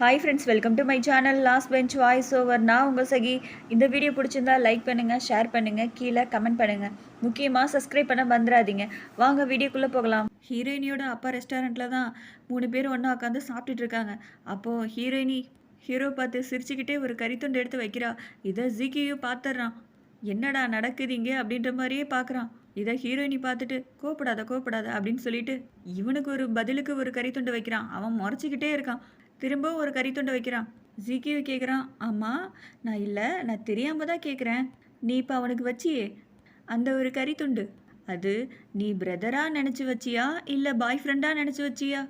Hi friends welcome to my channel last bench voice over நான் உங்கள் சகி. இந்த video பிடிச்சிருந்தா லைக் பண்ணுங்கள் ஷேர் பண்ணுங்கள் கீழே கமெண்ட் பண்ணுங்கள் முக்கியமாக சப்ஸ்கிரைப் பண்ண வந்துடாதீங்க வாங்க வீடியோக்குள்ளே போகலாம். ஹீரோயினியோட அப்பா ரெஸ்டாரண்ட்டில் தான் மூணு பேர் ஒன்றா உட்காந்து சாப்பிட்டுட்டு இருக்காங்க. அப்போது ஹீரோயினி ஹீரோ பார்த்து சிரிச்சுக்கிட்டே ஒரு கறித்துண்டு எடுத்து வைக்கிறா. இதை ஜிகியும் பார்த்துட்றான் என்னடா நடக்குது இங்கே? அப்படின்ற மாதிரியே பார்க்குறான் இதை ஹீரோயினி பார்த்துட்டு கோப்படாத கோப்படாத அப்படின்னு சொல்லிட்டு இவனுக்கு ஒரு பதிலுக்கு ஒரு கறித்துண்டு வைக்கிறான். அவன் முறைச்சிக்கிட்டே இருக்கான். திரும்பவும் ஒரு கறித்துண்டு வைக்கிறான். ஜிகியூ கேட்குறான் அம்மா நான் இல்லை நான் தெரியாமல் தான் கேட்குறேன் நீ இப்போ அவனுக்கு வச்சியே? அந்த ஒரு கறித்துண்டு அது நீ பிரதராக நினச்சி வச்சியா இல்லை பாய் ஃப்ரெண்டாக நினச்சி வச்சியா?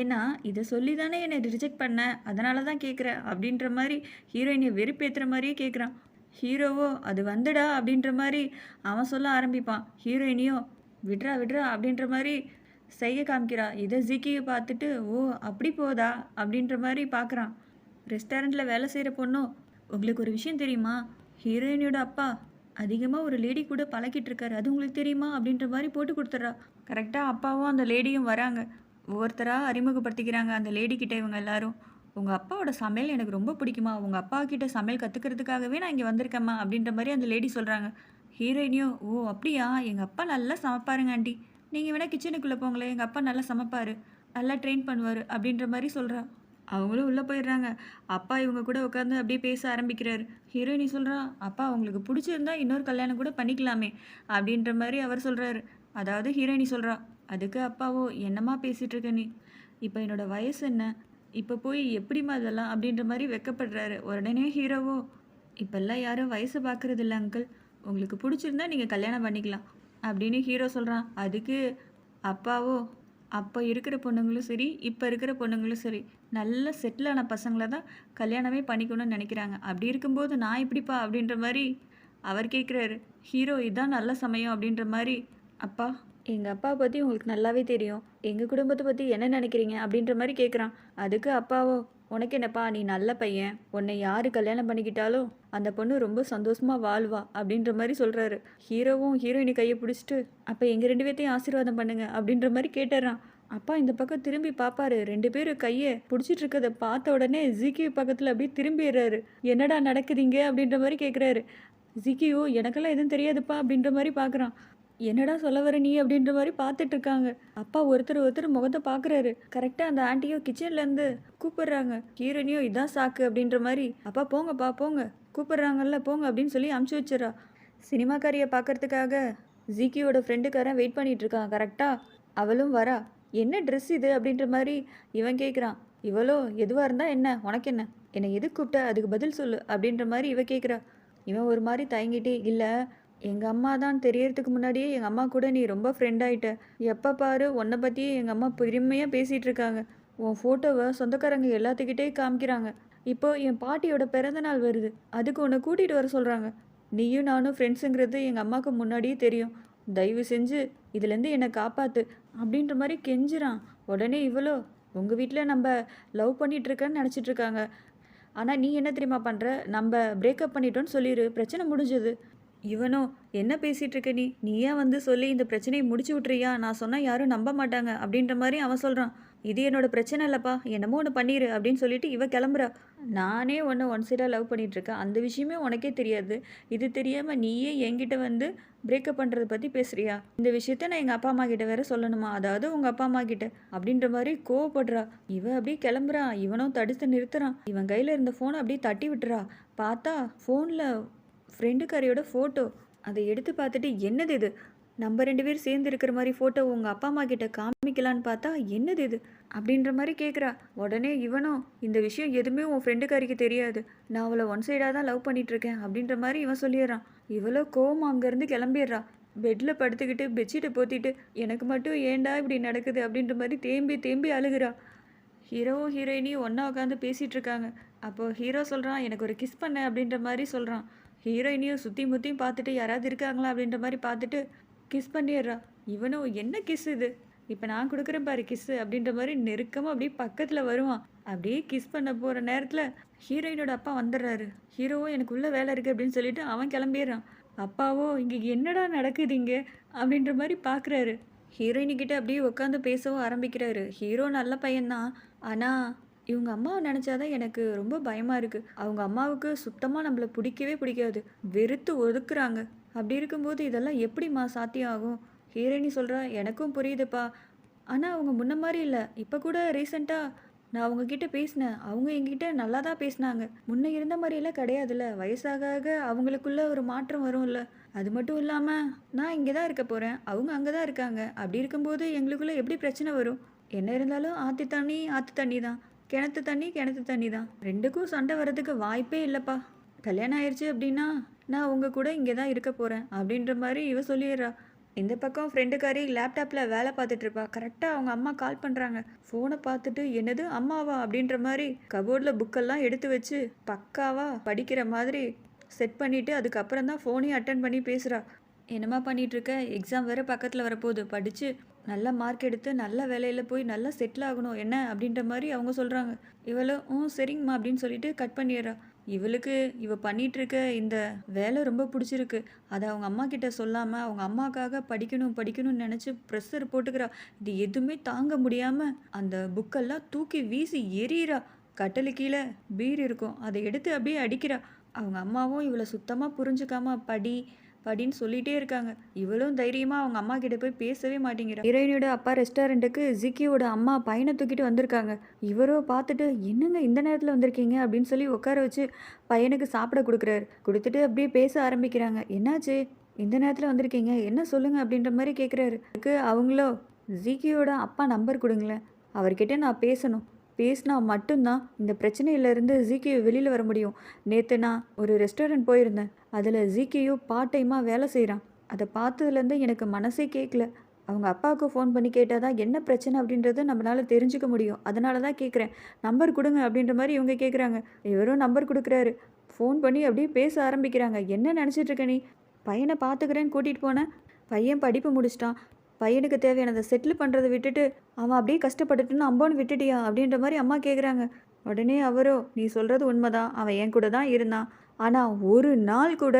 ஏன்னா இதை சொல்லி தானே என்னை ரிஜெக்ட் பண்ண அதனால தான் கேட்குறேன் அப்படின்ற மாதிரி ஹீரோயினை வெறுப்பேற்றுற மாதிரியே கேட்குறான் ஹீரோவோ அது வந்துடா அப்படின்ற மாதிரி அவன் சொல்ல ஆரம்பிப்பான். ஹீரோயினியோ விட்றா விட்றா அப்படின்ற மாதிரி செய்ய காமிக்கிறா. இதை ஜிக்கியை பார்த்துட்டு ஓ அப்படி போதா? அப்படின்ற மாதிரி பார்க்குறான். ரெஸ்டாரண்ட்டில் வேலை செய்கிற பொண்ணும் உங்களுக்கு ஒரு விஷயம் தெரியுமா? ஹீரோயினியோட அப்பா அதிகமாக ஒரு லேடி கூட பழக்கிட்டு இருக்காரு அது உங்களுக்கு தெரியுமா? அப்படின்ற மாதிரி போட்டு கொடுத்துட்றா. கரெக்டாக அப்பாவும் அந்த லேடியும் வராங்க. ஒவ்வொருத்தராக அறிமுகப்படுத்திக்கிறாங்க அந்த லேடி கிட்டே இவங்க எல்லாரும். உங்கள் அப்பாவோட சமையல் எனக்கு ரொம்ப பிடிக்குமா? உங்கள் அப்பா கிட்ட சமையல் கற்றுக்கிறதுக்காகவே நான் இங்கே வந்திருக்கேம்மா. அப்படின்ற மாதிரி அந்த லேடி சொல்கிறாங்க ஹீரோயினியோ ஓ அப்படியா? எங்கள் அப்பா நல்லா சமைப்பாருங்க ஆண்டி. நீங்கள் வேணால் கிச்சனுக்குள்ளே போங்களேன். எங்கள் அப்பா நல்லா சமைப்பார். நல்லா ட்ரெயின் பண்ணுவார் அப்படின்ற மாதிரி சொல்கிறா அவங்களும் உள்ளே போயிடுறாங்க. அப்பா இவங்க கூட உட்காந்து அப்படியே பேச ஆரம்பிக்கிறார். ஹீரோயினி சொல்கிறா அப்பா அவங்களுக்கு பிடிச்சிருந்தா இன்னொரு கல்யாணம் கூட பண்ணிக்கலாமே அப்படின்ற மாதிரி அவர் சொல்கிறாரு அதாவது ஹீரோயினி சொல்கிறா அதுக்கு அப்பாவோ என்னம்மா பேசிகிட்ருக்க நீ? இப்போ என்னோடய வயசு என்ன? இப்போ போய் எப்படிம்மா இதெல்லாம்? அப்படின்ற மாதிரி வெக்கப்படுறாரு. உடனே ஹீரோவோ இப்போல்லாம் யாரும் வயசு பார்க்குறது இல்லை அங்கிள். உங்களுக்கு பிடிச்சிருந்தா நீங்கள் கல்யாணம் பண்ணிக்கலாம். அப்படின்னு ஹீரோ சொல்கிறான் அதுக்கு அப்பாவோ அப்போ இருக்கிற பொண்ணுங்களும் சரி இப்போ இருக்கிற பொண்ணுங்களும் சரி நல்ல செட்டிலான பசங்களை தான் கல்யாணமே பண்ணிக்கணும்னு நினைக்கிறாங்க. அப்படி இருக்கும்போது நான் இப்படிப்பா அப்படின்ற மாதிரி அவர் கேட்குறாரு ஹீரோ இதுதான் நல்ல சமயம் அப்படின்ற மாதிரி அப்பா எங்கள் அப்பா பற்றி உங்களுக்கு நல்லாவே தெரியும். எங்கள் குடும்பத்தை பற்றி என்ன நினைக்கிறீங்க? அப்படின்ற மாதிரி கேட்குறான் அதுக்கு அப்பாவோ உனக்கு என்னப்பா நீ நல்ல பையன். உன்னை யார் கல்யாணம் பண்ணிக்கிட்டாலும் அந்த பொண்ணு ரொம்ப சந்தோஷமாக வாழ்வா அப்படின்ற மாதிரி சொல்கிறாரு ஹீரோவும் ஹீரோயினி கையை பிடிச்சிட்டு அப்போ எங்கள் ரெண்டு பேர்த்தையும் ஆசீர்வாதம் பண்ணுங்க அப்படின்ற மாதிரி கேட்டுறான். அப்பா இந்த பக்கம் திரும்பி பார்ப்பாரு ரெண்டு பேரும் கையை பிடிச்சிட்டு இருக்கதை பார்த்த உடனே ஜிகியூ பக்கத்தில் அப்படியே திரும்பிடுறாரு. என்னடா நடக்குதுங்க அப்படின்ற மாதிரி கேட்குறாரு ஜிக்கியூ எனக்கெல்லாம் எதுவும் தெரியாதுப்பா அப்படின்ற மாதிரி பார்க்குறான் என்னடா சொல்ல வர நீ அப்படின்ற மாதிரி பார்த்துட்டு இருக்காங்க அப்பா ஒருத்தர் ஒருத்தர் முகத்தை பார்க்குறாரு. கரெக்டாக அந்த ஆண்டியோ கிச்சன்லேருந்து கூப்பிடுறாங்க. ஹீரோனியோ இதான் சாக்கு அப்படின்ற மாதிரி. அப்பா போங்கப்பா போங்க. கூப்பிடுறாங்கல்ல போங்க அப்படின்னு சொல்லி அமுச்சு வச்சிடறா. சினிமாக்காரியை பார்க்கறதுக்காக ஜிகியோட ஃப்ரெண்டுக்காரன் வெயிட் பண்ணிட்டு இருக்கான் கரெக்டாக அவளும் வரா. என்ன ட்ரெஸ் இது? அப்படின்ற மாதிரி இவன் கேட்குறான். இவளோ எதுவாக இருந்தால் என்ன? உனக்கு என்ன? என்னை எது கூப்பிட்ட? அதுக்கு பதில் சொல்லு அப்படின்ற மாதிரி இவ கேட்குறா. இவன் ஒரு மாதிரி தயங்கிட்டே இல்லை எங்கள் அம்மா தான் தெரியறதுக்கு முன்னாடியே எங்கள் அம்மா கூட நீ ரொம்ப ஃப்ரெண்ட் ஆகிட்ட எப்போ பாரு உன்னை பற்றியே எங்கள் அம்மா பெருமையாக பேசிகிட்டு இருக்காங்க. உன் ஃபோட்டோவை சொந்தக்காரங்க எல்லாத்துக்கிட்டே காமிக்கிறாங்க. இப்போ என் பாட்டியோட பிறந்த நாள் வருது. அதுக்கு உன்னை கூட்டிகிட்டு வர சொல்கிறாங்க நீயும் நானும் ஃப்ரெண்ட்ஸுங்கிறது எங்கள் அம்மாவுக்கு முன்னாடியே தெரியும். தயவு செஞ்சு இதுலேருந்து என்னை காப்பாற்று அப்படின்ற மாதிரி கெஞ்சுறான். உடனே இவ்வளோ உங்கள் வீட்டில் நம்ம லவ் பண்ணிகிட்ருக்கன்னு நினச்சிட்ருக்காங்க ஆனால் நீ என்ன தெரியுமா பண்ணுற நம்ம பிரேக்கப் பண்ணிட்டோன்னு சொல்லிடு பிரச்சனை முடிஞ்சது. இவனோ என்ன பேசிகிட்டு இருக்க நீ? நீயே வந்து சொல்லி இந்த பிரச்சனையை முடிச்சு விட்றியா நான் சொன்னால் யாரும் நம்ப மாட்டாங்க அப்படின்ற மாதிரி அவன் சொல்கிறான் இது என்னோட பிரச்சனை இல்லைப்பா. என்னமோ ஒன்று பண்ணிடு அப்படின்னு சொல்லிட்டு இவ கிளம்புறா. நானே ஒன்று ஒன் சைடாக லவ் பண்ணிகிட்ருக்கேன் அந்த விஷயமே உனக்கே தெரியாது. இது தெரியாமல் நீயே என்கிட்ட வந்து பிரேக்கப் பண்ணுறத பற்றி பேசுறியா? இந்த விஷயத்த நான் எங்கள் அப்பா அம்மா கிட்ட வேற சொல்லணுமா? அதாவது உங்கள் அப்பா அம்மா கிட்ட அப்படின்ற மாதிரி கோவப்படுறா. இவ அப்படியே கிளம்புறான் இவனும் தடுத்து நிறுத்துறான். இவன் கையில் இருந்த ஃபோனை அப்படியே தட்டி விட்டுறா. பார்த்தா ஃபோனில் ஃப்ரெண்டுக்காரியோட ஃபோட்டோ. அதை எடுத்து பார்த்துட்டு என்னது இது? நம்ம ரெண்டு பேர் சேர்ந்து இருக்கிற மாதிரி ஃபோட்டோ உங்கள் அப்பா அம்மா கிட்ட காமிக்கலான்னு பார்த்தா என்னது இது? அப்படின்ற மாதிரி கேட்குறா உடனே இவனும் இந்த விஷயம் எதுவுமே உன் ஃப்ரெண்டுக்காரிக்கு தெரியாது. நான் அவளை ஒன் சைடாக தான் லவ் பண்ணிட்டு இருக்கேன் அப்படின்ற மாதிரி இவன் சொல்லிடுறான். இவ்வளோ கோவம் அங்கேருந்து கிளம்பிடுறா. பெட்டில் படுத்துக்கிட்டு பெட்ஷீட்டை போத்திட்டு எனக்கு மட்டும் ஏண்டா இப்படி நடக்குது? அப்படின்ற மாதிரி தேம்பி தேம்பி அழுகுறா. ஹீரோவும் ஹீரோயினியும் ஒன்றா உட்காந்து பேசிகிட்டு இருக்காங்க. அப்போது ஹீரோ சொல்கிறான் எனக்கு ஒரு கிஸ் பண்ண அப்படின்ற மாதிரி சொல்கிறான் ஹீரோயினையும் சுற்றி முற்றியும் பார்த்துட்டு யாராவது இருக்காங்களா அப்படின்ற மாதிரி பார்த்துட்டு கிஸ் பண்ணிடுறா. இவனும் என்ன கிஸ் இது? இப்போ நான் கொடுக்குறேன் பாரு கிஸ்ஸு அப்படின்ற மாதிரி நெருக்கமாக அப்படியே பக்கத்தில் வருவான். அப்படியே கிஸ் பண்ண போகிற நேரத்தில் ஹீரோயினோட அப்பா வந்துடுறாரு. ஹீரோவும் எனக்கு உள்ள வேலை இருக்குது அப்படின்னு சொல்லிட்டு அவன் கிளம்பிடுறான். அப்பாவோ இங்கே என்னடா நடக்குது இங்கே? அப்படின்ற மாதிரி பார்க்குறாரு. ஹீரோயினிக்கிட்ட அப்படியே உட்காந்து பேசவும் ஆரம்பிக்கிறாரு. ஹீரோ நல்ல பையன்தான். ஆனால் இவங்க அம்மாவை நினச்சாதான் எனக்கு ரொம்ப பயமாக இருக்குது அவங்க அம்மாவுக்கு சுத்தமாக நம்மளை பிடிக்கவே பிடிக்காது. வெறுத்து ஒதுக்குறாங்க. அப்படி இருக்கும்போது இதெல்லாம் எப்படிம்மா சாத்தியம் ஆகும் ஹீரோயினி சொல்கிறா எனக்கும் புரியுதுப்பா. ஆனால் அவங்க முன்ன மாதிரி இல்லை. இப்போ கூட ரீசெண்டாக நான் அவங்கக்கிட்ட பேசினேன். அவங்க என்கிட்ட நல்லா தான் பேசினாங்க. முன்ன இருந்த மாதிரியெல்லாம் கிடையாதுல்ல. வயசாக ஆக அவங்களுக்குள்ள ஒரு மாற்றம் வரும்ல. அது மட்டும் இல்லாமல் நான் இங்கே தான் இருக்க போகிறேன் அவங்க அங்கே தான் இருக்காங்க. அப்படி இருக்கும்போது எங்களுக்குள்ளே எப்படி பிரச்சனை வரும்? என்ன இருந்தாலும் ஆற்று தண்ணி ஆற்று தண்ணி தான் கிணத்து தண்ணி கிணத்து தண்ணி தான். ரெண்டுக்கும் சண்டை வர்றதுக்கு வாய்ப்பே இல்லைப்பா. கல்யாணம் ஆயிடுச்சு அப்படின்னா நான் உங்கள் கூட இங்கே தான் இருக்க போகிறேன் அப்படின்ற மாதிரி இவ சொல்லிடுறா. இந்த பக்கம் ஃப்ரெண்டுக்காரி லேப்டாப்பில் வேலை பார்த்துட்ருப்பா கரெக்டாக அவங்க அம்மா கால் பண்ணுறாங்க ஃபோனை பார்த்துட்டு என்னது அம்மாவா அப்படின்ற மாதிரி கபோர்டில் புக்கெல்லாம் எடுத்து வச்சு பக்காவா படிக்கிற மாதிரி செட் பண்ணிவிட்டு அதுக்கப்புறம் தான் ஃபோனையும் அட்டன் பண்ணி பேசுகிறா என்னம்மா பண்ணிகிட்ருக்க எக்ஸாம் வேறு பக்கத்தில் வரப்போகுது. படித்து நல்ல மார்க் எடுத்து நல்ல வேலையில் போய் நல்லா செட்டில் ஆகணும். என்ன? அப்படின்ற மாதிரி அவங்க சொல்கிறாங்க இவளும் ம் சரிங்கம்மா அப்படின்னு சொல்லிட்டு கட் பண்ணிடுறா. இவளுக்கு இவ பண்ணிகிட்ருக்க இருக்க இந்த வேலை ரொம்ப பிடிச்சிருக்கு. அதை அவங்க அம்மா கிட்ட சொல்லாமல் அவங்க அம்மாக்காக படிக்கணும் படிக்கணும்னு நினச்சி ப்ரெஷர் போட்டுக்கிறா. இது எதுவுமே தாங்க முடியாமல் அந்த புக்கெல்லாம் தூக்கி வீசி எரியிறா கட்டளு கீழே பீர் இருக்கும். அதை எடுத்து அப்படியே அடிக்கிறா. அவங்க அம்மாவும் இவளை சுத்தமாக புரிஞ்சுக்காம படி படின்னு சொல்லிட்டே இருக்காங்க. இவளும் தைரியமா அவங்க அம்மா கிட்ட போய் பேசவே மாட்டேங்கிறா. ஹீரோயினோட அப்பா ரெஸ்டாரண்ட்டுக்கு ஜிக்கியோட அம்மா பையனை தூக்கிட்டு வந்திருக்காங்க. இவரோ பார்த்துட்டு என்னங்க இந்த நேரத்தில் வந்திருக்கீங்க? அப்படின்னு சொல்லி உட்கார வச்சு பையனுக்கு சாப்பிட கொடுக்குறாரு. கொடுத்துட்டு அப்படியே பேச ஆரம்பிக்கிறாங்க. என்னாச்சு? இந்த நேரத்தில் வந்திருக்கீங்க? என்ன சொல்லுங்க? அப்படின்ற மாதிரி கேட்குறாரு அவங்களோ ஜிக்கியோட அப்பா நம்பர் கொடுங்களேன். அவர்கிட்ட நான் பேசணும். பேசினா மட்டும்தான் இந்த பிரச்சனையிலேருந்து ஜிகேயு வெளியில் வர முடியும். நேற்று நான் ஒரு ரெஸ்டாரண்ட் போயிருந்தேன். அதில் ஜிகேயோ பார்ட் டைமாக வேலை செய்கிறான் அதை பார்த்ததுலேருந்து எனக்கு மனசே கேட்கல அவங்க அப்பாவுக்கு ஃபோன் பண்ணி கேட்டால் தான் என்ன பிரச்சனை அப்படின்றத நம்மளால் தெரிஞ்சுக்க முடியும். அதனால தான் கேட்குறேன் நம்பர் கொடுங்க அப்படின்ற மாதிரி இவங்க கேட்குறாங்க இவரும் நம்பர் கொடுக்குறாரு. ஃபோன் பண்ணி அப்படியே பேச ஆரம்பிக்கிறாங்க. என்ன நினச்சிட்ருக்க நீ? பையனை பார்த்துக்கிறேன்னு கூட்டிகிட்டு போனேன். பையன் படிப்பு முடிச்சிட்டான். பையனுக்கு தேவையானதை செட்டில் பண்ணுறதை விட்டுட்டு அவன் அப்படியே கஷ்டப்பட்டுட்டுன்னு அம்போன்னு விட்டுட்டியா அப்படின்ற மாதிரி அம்மா கேட்குறாங்க உடனே அவரோ நீ சொல்கிறது உண்மைதான். அவன் என் கூட தான் இருந்தான். ஆனால் ஒரு நாள் கூட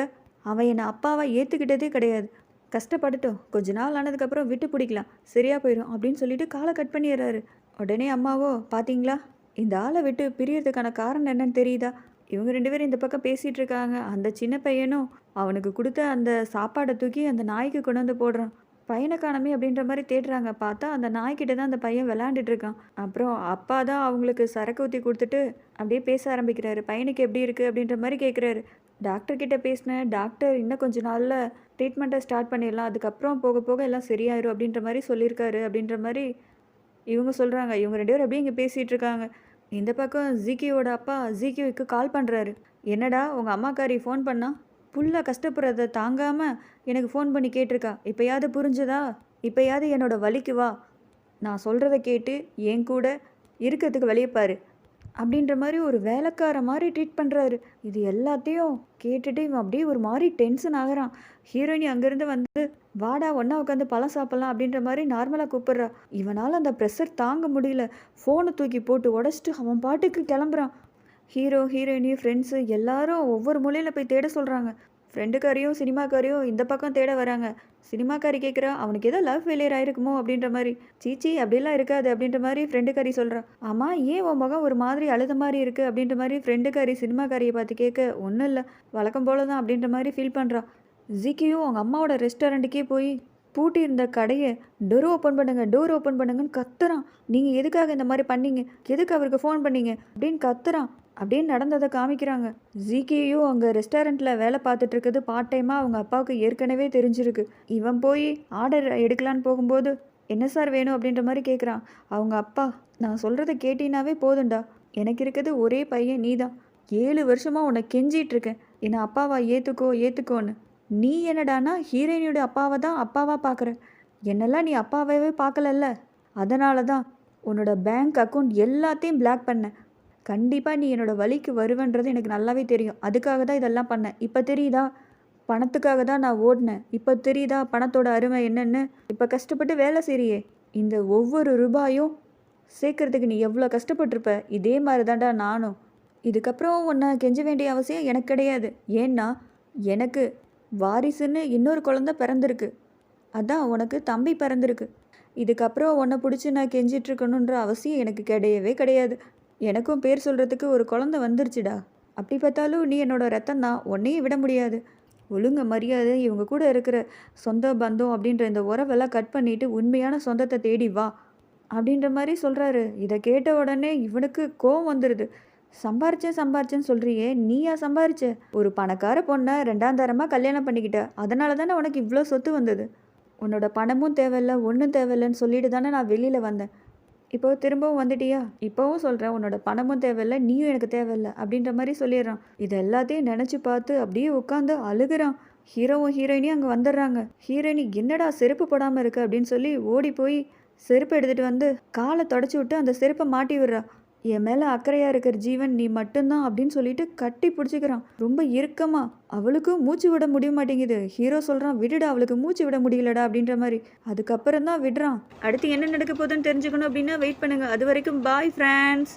அவன் என்னை அப்பாவை ஏற்றுக்கிட்டதே கிடையாது. கஷ்டப்பட்டுட்டோம். கொஞ்ச நாள் ஆனதுக்கப்புறம் விட்டு பிடிக்கலாம். சரியாக போயிடும் அப்படின்னு சொல்லிட்டு காலை கட் பண்ணிடுறாரு. உடனே அம்மாவோ பார்த்தீங்களா இந்த ஆளை விட்டு பிரியறதுக்கான காரணம் என்னன்னு தெரியுதா? இவங்க ரெண்டு பேரும் இந்த பக்கம் பேசிகிட்டு இருக்காங்க. அந்த சின்ன பையனும் அவனுக்கு கொடுத்த அந்த சாப்பாடை தூக்கி அந்த நாய்க்கு கொண்டு வந்து போடுறான். பையனை காணமே அப்படின்ற மாதிரி தேடுறாங்க. பார்த்தா அந்த நாய்கிட்ட தான் அந்த பையன் விளாண்டுட்டு இருக்கான். அப்புறம் அப்பா தான் அவங்களுக்கு சரக்கு ஊற்றி கொடுத்துட்டு அப்படியே பேச ஆரம்பிக்கிறாரு. பையனுக்கு எப்படி இருக்குது அப்படின்ற மாதிரி கேட்குறாரு டாக்டர் கிட்ட பேசினேன். டாக்டர் இன்னும் கொஞ்ச நாளில் ட்ரீட்மெண்ட்டை ஸ்டார்ட் பண்ணிடலாம். அதுக்கப்புறம் போக போக எல்லாம் சரியாயிரும் அப்படின்ற மாதிரி சொல்லியிருக்காரு அப்படின்ற மாதிரி இவங்க சொல்கிறாங்க இவங்க ரெண்டு பேரும் அப்படியே இங்கே பேசிகிட்டு இருக்காங்க. இந்த பக்கம் ஜிகியோட அப்பா ஜிகியோவுக்கு கால் பண்ணுறாரு என்னடா உங்கள் அம்மாக்காரி ஃபோன் பண்ணால் புள்ள கஷ்டப்படுறத தாங்காமல் எனக்கு ஃபோன் பண்ணி கேட்டிருக்கா. இப்போயாவது புரிஞ்சுதா? இப்போயாவது என்னோட வலிக்கு வா. நான் சொல்கிறத கேட்டு என் கூட இருக்கிறதுக்கு வெளியே பாரு. அப்படின்ற மாதிரி ஒரு வேலைக்கார மாதிரி ட்ரீட் பண்ணுறாரு இது எல்லாத்தையும் கேட்டுட்டு இவன் அப்படியே ஒரு மாதிரி டென்ஷன் ஆகுறான். ஹீரோயினி அங்கேருந்து வந்து வாடா ஒன்றா உட்காந்து பழம் சாப்பிட்லாம் அப்படின்ற மாதிரி நார்மலாக கூப்பிட்றா. இவனால் அந்த ப்ரெஷர் தாங்க முடியல. ஃபோனை தூக்கி போட்டு உடச்சிட்டு அவன் பாட்டுக்கு கிளம்புறான். ஹீரோ ஹீரோயினி ஃப்ரெண்ட்ஸு எல்லாரும் ஒவ்வொரு மூலையில் போய் தேட சொல்கிறாங்க ஃப்ரெண்டுக்காரையும் சினிமாக்காரையும் இந்த பக்கம் தேட வராங்க. சினிமாக்காரி கேட்குறா அவனுக்கு ஏதோ லவ் ஃபெயிலியர் ஆயிருக்குமோ? அப்படின்ற மாதிரி. சீச்சி அப்படிலாம் இருக்காது அப்படின்ற மாதிரி ஃப்ரெண்டுக்காரி சொல்கிறா ஆமாம் ஏன் உன் முகம் ஒரு மாதிரி அழுத மாதிரி இருக்குது அப்படின்ற மாதிரி ஃப்ரெண்டுக்காரி சினிமாக்காரியை பார்த்து கேட்க ஒன்றும் இல்லை வழக்கம் போல தான் அப்படின்ற மாதிரி ஃபீல் பண்ணுறா ஜிக்கியும் அவங்க அம்மாவோட ரெஸ்டாரண்ட்டுக்கே போய் பூட்டி இருந்த கடையை டோர் ஓப்பன் பண்ணுங்க டோர் ஓப்பன் பண்ணுங்கன்னு கத்துறான். நீங்கள் எதுக்காக இந்த மாதிரி பண்ணீங்க? எதுக்கு அவருக்கு ஃபோன் பண்ணீங்க? அப்படின்னு கத்துறான். அப்படின்னு நடந்ததை காமிக்கிறாங்க. ஜிகேயும் அங்கே ரெஸ்டாரண்ட்டில் வேலை பார்த்துட்டு இருக்குது. பார்ட் டைமாக அவங்க அப்பாவுக்கு ஏற்கனவே தெரிஞ்சிருக்கு. இவன் போய் ஆர்டர் எடுக்கலான்னு போகும்போது என்ன சார் வேணும்? அப்படின்ற மாதிரி கேட்குறான் அவங்க அப்பா நான் சொல்கிறத கேட்டினாவே போதும்டா. எனக்கு இருக்கிறது ஒரே பையன் நீ தான் ஏழு வருஷமாக உன்னை கெஞ்சிகிட்ருக்கேன் என்னை அப்பாவா ஏற்றுக்கோ ஏற்றுக்கோன்னு நீ என்னடானா ஹீரோயினியோட அப்பாவை தான் அப்பாவாக பார்க்குற என்னெல்லாம் நீ அப்பாவே பார்க்கலல்ல அதனால தான் உன்னோட பேங்க் அக்கௌண்ட் எல்லாத்தையும் பிளாக் பண்ண கண்டிப்பாக நீ என்னோடய வழிக்கு வருவன்றது எனக்கு நல்லாவே தெரியும். அதுக்காக தான் இதெல்லாம் பண்ணேன். இப்போ தெரியுதா? பணத்துக்காக தான் நான் ஓடினேன். இப்போ தெரியுதா? பணத்தோட அருமை என்னென்னு? இப்போ கஷ்டப்பட்டு வேலை செய்கிறியே இந்த ஒவ்வொரு ரூபாயும் சேர்க்கறதுக்கு நீ எவ்வளோ கஷ்டப்பட்டிருப்ப? இதே மாதிரி தான்டா நானும். இதுக்கப்புறம் உன்னை கெஞ்ச வேண்டிய அவசியம் எனக்கு கிடையாது. ஏன்னா எனக்கு வாரிசுன்னு இன்னொரு குழந்தை பிறந்திருக்கு. அதான் உனக்கு தம்பி பிறந்திருக்கு. இதுக்கப்புறம் உன்னை பிடிச்சி நான் கெஞ்சிட்ருக்கணுன்ற அவசியம் எனக்கு கிடையவே கிடையாது. எனக்கும் பேர் சொல்கிறதுக்கு ஒரு குழந்தை வந்துருச்சுடா. அப்படி பார்த்தாலும் நீ என்னோட ரத்தம் தான். உன்னையும் விட முடியாது. ஒழுங்க மரியாதை இவங்க கூட இருக்கிற சொந்த பந்தம் அப்படின்ற இந்த உறவெல்லாம் கட் பண்ணிட்டு உண்மையான சொந்தத்தை தேடி வா. அப்படின்ற மாதிரி சொல்கிறாரு இதை கேட்ட உடனே இவனுக்கு கோவம் வந்துடுது சம்பாரிச்சேன் சம்பாரிச்சேன்னு சொல்கிறியே நீயா சம்பாரிச்ச? ஒரு பணக்கார பொண்ணை ரெண்டாம் தரமாக கல்யாணம் பண்ணிக்கிட்ட. அதனால தானே உனக்கு இவ்வளோ சொத்து வந்தது? உன்னோட பணமும் தேவையில்ல ஒன்றும் தேவையில்லைன்னு சொல்லிட்டு தானே நான் வெளியில் வந்தேன். இப்போ திரும்பவும் வந்துட்டியா? இப்போவும் சொல்கிறேன் உன்னோட பணமும் தேவையில்ல நீயும் எனக்கு தேவையில்ல அப்படின்ற மாதிரி சொல்லிடுறான். இது எல்லாத்தையும் நினச்சி பார்த்து அப்படியே உட்காந்து அழுகுறான். ஹீரோவும் ஹீரோயினியும் அங்கே வந்துடுறாங்க. ஹீரோயினி என்னடா செருப்பு போடாமல் இருக்கு? அப்படின்னு சொல்லி ஓடி போய் செருப்பு எடுத்துகிட்டு வந்து காலை தொடச்சி விட்டு அந்த செருப்பை மாட்டி விடுறா. என் மேலே அக்கறையாக இருக்கிற ஜீவன் நீ மட்டும்தான் அப்படின்னு சொல்லிட்டு கட்டி பிடிச்சிக்கிறான். ரொம்ப இறுக்கமா. அவளுக்கும் மூச்சு விட முடிய மாட்டேங்குது. ஹீரோ சொல்கிறான் விடுடா அவளுக்கு மூச்சு விட முடியலடா அப்படின்ற மாதிரி. அதுக்கப்புறம் தான் விடுறான். அடுத்து என்ன நடக்க போதுன்னு தெரிஞ்சுக்கணும் அப்படின்னா வெயிட் பண்ணுங்க. அது வரைக்கும் பாய் ஃப்ரெண்ட்ஸ்